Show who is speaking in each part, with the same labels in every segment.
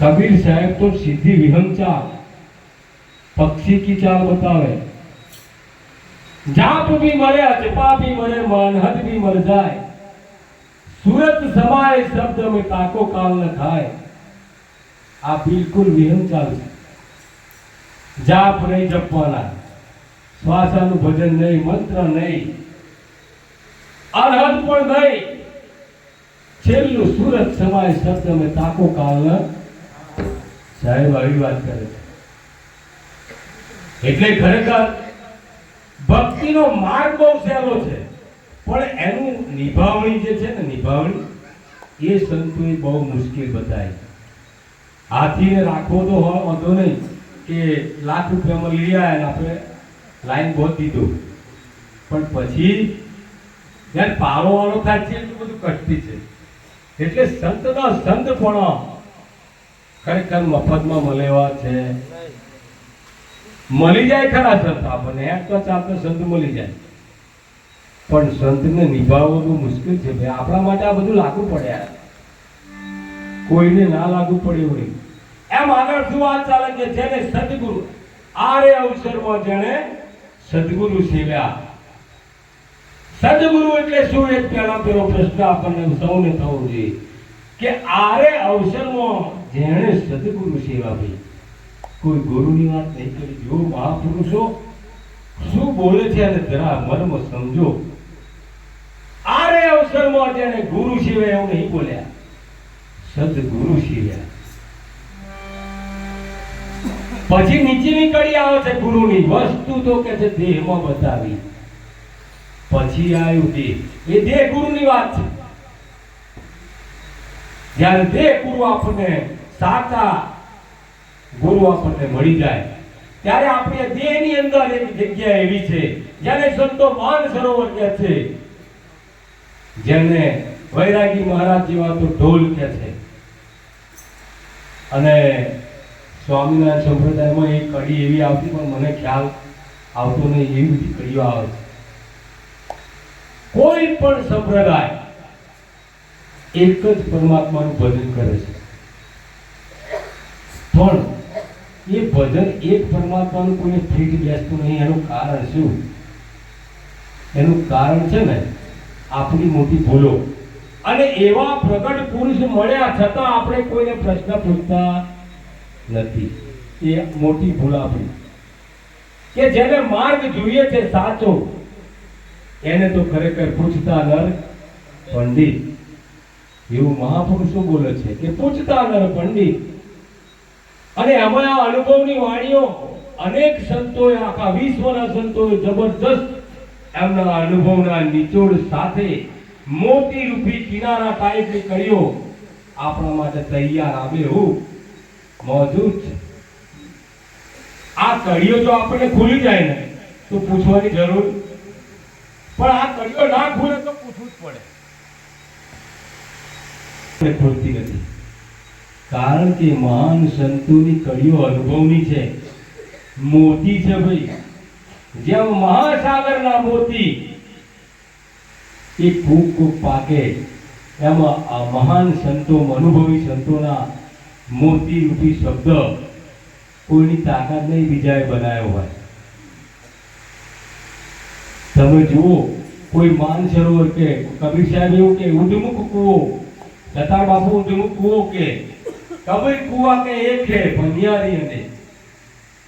Speaker 1: કબીર સાહેબ તો સીધી વિહંગ પક્ષી કી ચાલ બતાવે. જાપ ભી મરે અચપા ભી મરે, માનહદ ભી મર જાય. સુરત સમાય, શબ્દ મે તાકો કાલ ન થાય આ બિલકુલ વિહંગ ચાલ છે. જાપ નહીં જપવાના. શ્વાસાનું ભજન નહીં, મંત્ર નહીં. અરહદ પણ નહીં. છેલ્લું સુરત સમાય શબ્દ અમે તાકો કાળ સાહેબ, આવી વાત કરે છે. એટલે ખરેખર ભક્તિનો માર્ગ બહુ સહેલો છે. પણ એનું નિભાવણી જે છે ને નિભાવણી, એ સંતોએ બહુ મુશ્કેલ બતાવી. હાથીને રાખવો તો હોય વાંધો નહીં કે લાખ રૂપિયામાં લઈ આવ્યા આપણે લાઈન બહુ દીધું. પણ પછી જ્યારે પારો વાળો થાય છે એટલું બધું કષ્ટી છે. એટલે સંતના સંત પણ ખરેખર મફતમાં મળેવા છે. મળી જાય ખરા સંત આપણને. એક તો આપણે સંત મળી જાય. પણ સંતને નિભાવવું બહુ મુશ્કેલ છે ભાઈ. આપણા માટે આ બધું લાગુ પડે કોઈને ના લાગુ પડ્યું હોય એમ આગળ શું વાત ચાલે છે જેને સદગુરુ આરે અવસરમાં જેણે સદગુરુ સેવ્યા. સદગુરુ એટલે શું? એક પહેલા પેલો પ્રશ્ન આપણને સૌને થવો જોઈએ કે આરે અવસરમાં જેણે સદગુરુ સેવા ભાઈ કોઈ ગુરુની વાત નહીં કરી. જો મહાપુરુષો શું બોલે છે અને જરા મર્મ સમજો. આરે અવસરમાં જેણે ગુરુ સિવાય એવું નહીં બોલ્યા. સદગુરુ સિવાય પછી નીચેની કડી આવે છે ગુરુની વસ્તુ તો કે છે, દેહમાં બતાવી. પછી આવ્યું દેહ એ દેહ ગુરુની વાત છે. જ્યારે દેહ ગુરુ આપણને સાચા ગુરુ આપણને મળી જાય, ત્યારે આપણે દેહની અંદર એક જગ્યા એવી છે, જેને સંતો માન સરોવર કહે છે. જેને વૈરાગી મહારાજ જેવા તો ઢોલ કહે છે. અને સ્વામિનારાયણ સંપ્રદાયમાં એક કડી એવી આવતી, પણ મને ખ્યાલ આવતો નહીં, એવી બધી કડીઓ આવે છે. કોઈ પણ સંપ્રદાય એક જ પરમાત્માનું ભજન કરે છે. પણ એ ભજન એક પરમાત્માનું કોઈને ફીટ બેસતું નહીં, એનું કારણ શું? એનું કારણ છે ને, આપણી મોટી ભૂલો. અને એવા પ્રગટ પુરુષ મળ્યા છતાં આપણે કોઈને પ્રશ્ન પૂછતા નથી. એ મોટી ભૂલ આપણી. કે જેને માર્ગ જોઈએ છે સાચો એને તો ખરેખર પૂછતા નર પંડિત. એવું મહાપુરુષો બોલે છે કે પૂછતા નર પંડિત. અને આમાં આ અનુભવની વાણીઓ અનેક સંતોએ, આખા વિશ્વના સંતોએ જબરજસ્ત એમના અનુભવના નિચોડ સાથે મોટી રૂપી કિનારા ટાઈપની કડીઓ આપણા માટે તૈયાર આવે એવું મોજૂદ છે. આ કડીઓ જો આપણને ખુલી જાય ને, તો પૂછવાની જરૂર પણ આ કડીઓ ના ખુલે તો પૂછવું જ પડે. ખોલતી નથી. કારણ કે મહાન સંતોની કડીઓ અનુભવની છે. મોતી છે ભાઈ. જેમ મહાસાગરના મોતી, એ ખૂબ ખૂબ પાકે. એમાં આ મહાન સંતો અનુભવી સંતોના મોતી રૂપી શબ્દ કોઈની તાકાત નહીં, બીજાએ બનાવ્યો હોય. તમે જુઓ, કોઈ માન સરોવર કે કબીર સાહેબ એવું કે ઉદમુખ કૂવો. દત્તાર બાપુ ઉદમુખ કૂવો કે? કબીર કુવા કે એક છે ભનિયારી અને.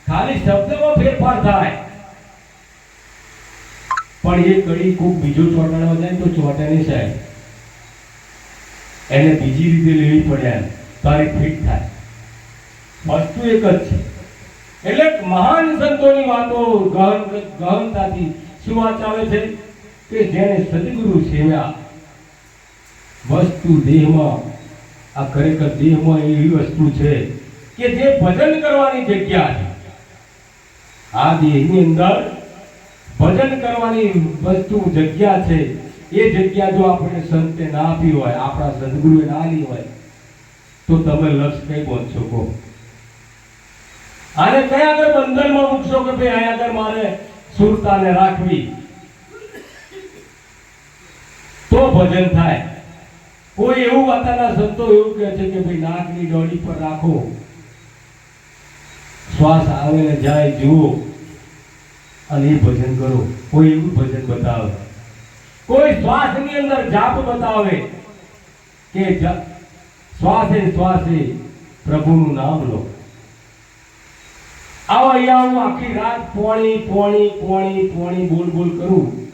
Speaker 1: ખાલી શબ્દમાં ફેરફાર થાય. પણ એ કડી ખૂબ બીજો ચોટાડવા જાય તો ચોટે નહીં સાહેબ. એને બીજી રીતે લેવી પડે એમ. તારી ફિટ થાય. વસ્તુ એક જ છે. એટલે મહાન સંતોની વાતો ગહન ગહનતાથી શું વાત આવે છે? કે જેને સદગુરુ સેવ્યા, વસ્તુ દેહમાં, આ ખરેખર દેહમાં એવી વસ્તુ છે કે જે ભજન કરવાની જગ્યા છે. આ દેહની અંદર ભજન કરવાની વસ્તુ જગ્યા છે. એ જગ્યા જો આપણે સંતે ના આપી હોય, આપણા સદગુરુએ ના આપી હોય, તો તમે લક્ષ કઈ પહોંચશો કહો આને કયા આગળ બંધનમાં મૂકશો કે ભાઈ અહીંયા આગળ મારે સુરતાને રાખવી. તો ભજન થાય. કોઈ એવું વાતાના સંતો એવું કહે છે કે ભાઈ નાકની ડોળી પર રાખો. શ્વાસ આવે ને જાય, જુઓ. અને એ ભજન કરો. કોઈ એવું ભજન બતાવે. કોઈ શ્વાસની અંદર જાપ બતાવે કે શ્વાસે શ્વાસે પ્રભુનું નામ લો. આવો અહીંયા હું આખી રાત પોણી પોણી પોણી પોણી બોલ બોલ કરું.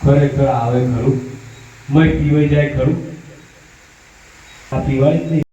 Speaker 1: ખરેખર આવે ખરું. મય પીવાઈ જાય ખરું. આ પીવાય જ નહીં.